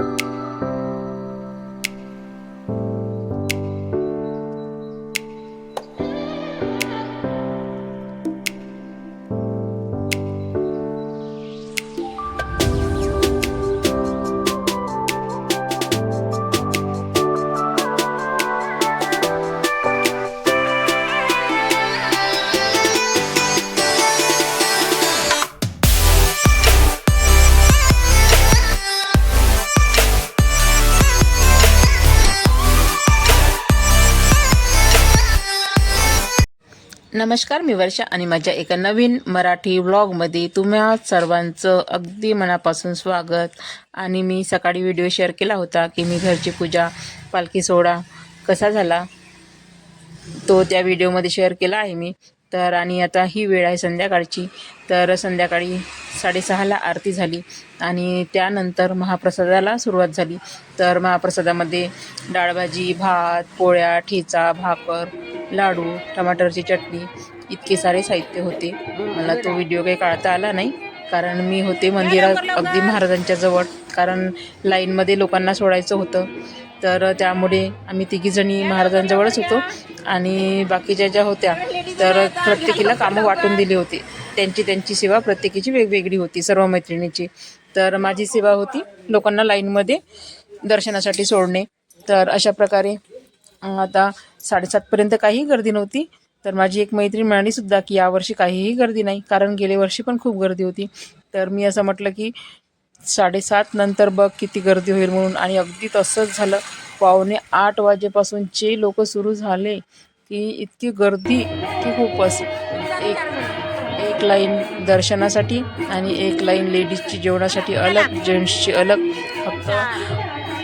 you नमस्कार मी वर्षा आणि माझ्या एका नवीन मराठी व्लॉगमध्ये तुम्हा सर्वांचं अगदी मनापासून स्वागत. आणि मी सकाळी व्हिडिओ शेअर केला होता की मी घरची पूजा पालखी सोहळा कसा झाला? तो त्या व्हिडिओमध्ये शेअर केला आहे मी. तर आणि आता ही वेळ आहे संध्याकाळची. तर संध्याकाळी साडेसहाला आरती झाली आणि त्यानंतर महाप्रसादाला सुरुवात झाली. तर महाप्रसादामध्ये डाळभाजी भात पोळ्या ठेचा भाकर लाडू टमाटरची चटणी इतके सारे साहित्य होते. मला तो व्हिडिओ काही काढता आला नाही कारण मी होते मंदिरात अगदी महाराजांच्या जवळ. कारण लाईनमध्ये लोकांना सोडायचं होतं. तर त्यामुळे आम्ही तिघीजणी महाराजांजवळच होतो. आणि बाकीच्या ज्या होत्या तर प्रत्येकीला कामं वाटून दिली होती. त्यांची त्यांची सेवा प्रत्येकीची वेगवेगळी होती सर्व मैत्रिणीची. तर माझी सेवा होती लोकांना लाईनमध्ये दर्शनासाठी सोडणे. तर अशा प्रकारे आता साडेसातपर्यंत काहीही गर्दी नव्हती. तर माझी एक मैत्रीण म्हणाली सुद्धा की यावर्षी काहीही गर्दी नाही कारण गेल्या वर्षी पण खूप गर्दी होती. तर मी असं म्हटलं की साडेसात नंतर बघ किती गर्दी होईल म्हणून. आणि अगदी तसंच झालं. पावणे आठ वाजेपासून जे लोक सुरू झाले की इतकी गर्दी की खूपच. एक एक लाईन दर्शनासाठी आणि एक लाईन लेडीजची जेवणासाठी अलग जेंट्सची अलग. फक्त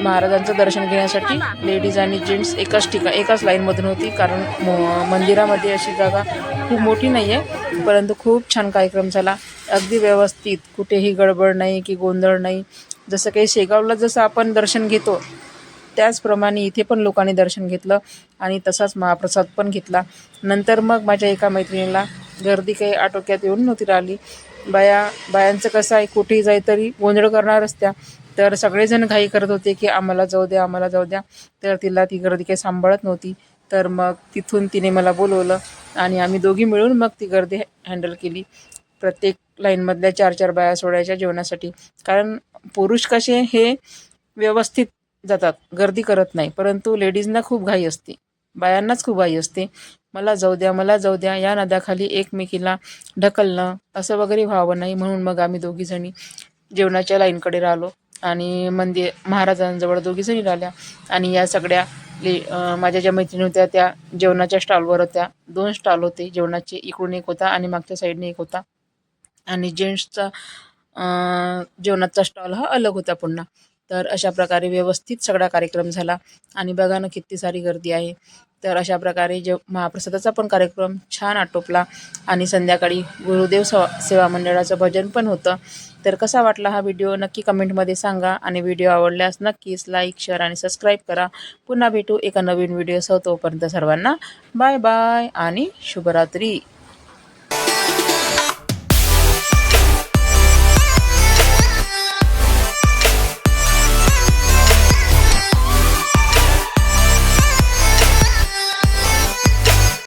महाराजांचं दर्शन घेण्यासाठी लेडीज आणि जेंट्स एकाच ठिका एकाच लाईनमधून होती. कारण म- मंदिरामध्ये अशी जागा खूप मोठी नाही आहे परंतु खूप छान कार्यक्रम झाला. अगदी व्यवस्थित. कुठेही गडबड नाही की गोंधळ नाही. जसं काही शेगावला जसं आपण दर्शन घेतो त्याचप्रमाणे इथे पण लोकांनी दर्शन घेतलं आणि तसाच महाप्रसाद पण घेतला. नंतर मग माझ्या एका मैत्रिणीला गर्दी काही आटोक्यात येऊन नव्हती राहिली. बाया बायांचं कसं आहे कुठेही जाई तरी गोंधळ करणारच त्या. तर सगळेजण घाई करत होते की आम्हाला जाऊ द्या आम्हाला जाऊ द्या. तर तिला ती गर्दी काही सांभाळत नव्हती. तर मग तिथून तिने मला बोलवलं आणि आम्ही दोघी मिळून मग ती गर्दी हँडल केली. प्रत्येक लाईनमधल्या चार चार बाया सोडायच्या जेवणासाठी. कारण पुरुष कसे हे व्यवस्थित जातात गर्दी करत नाही. परंतु लेडीजना खूप घाई असते. बायांनाच खूप घाई असते. मला जाऊ द्या मला जाऊ द्या या नद्याखाली एकमेकीला ढकलणं असं वगैरे व्हावं नाही म्हणून मग आम्ही दोघीजणी जेवणाच्या लाईनकडे राहिलो. आणि मंदिर महाराजांजवळ दोघीजणी राहिल्या. आणि या सगळ्या ले माझ्या ज्या मैत्रिणी होत्या त्या जेवणाच्या स्टॉलवर होत्या. दोन स्टॉल होते जेवणाचे इकडून एक होता आणि मागच्या साईडने एक होता. आणि जेंट्सचा जेवणाचा स्टॉल हा अलग होता पुन्हा. तर अशा प्रकारे व्यवस्थित सगळा कार्यक्रम झाला. आणि बघा ना किती सारी गर्दी आहे. तर अशा प्रकारे जे महाप्रसादाचा पण कार्यक्रम छान आटोपला. आणि संध्याकाळी गुरुदेव स सेवा मंडळाचं भजन पण होतं. तर कसा वाटला हा व्हिडिओ नक्की कमेंटमध्ये सांगा आणि व्हिडिओ आवडल्यास नक्कीच लाईक शेअर आणि सबस्क्राईब करा. पुन्हा भेटू एका नवीन व्हिडिओसह तोपर्यंत सर्वांना. बाय बाय आणि शुभरात्री.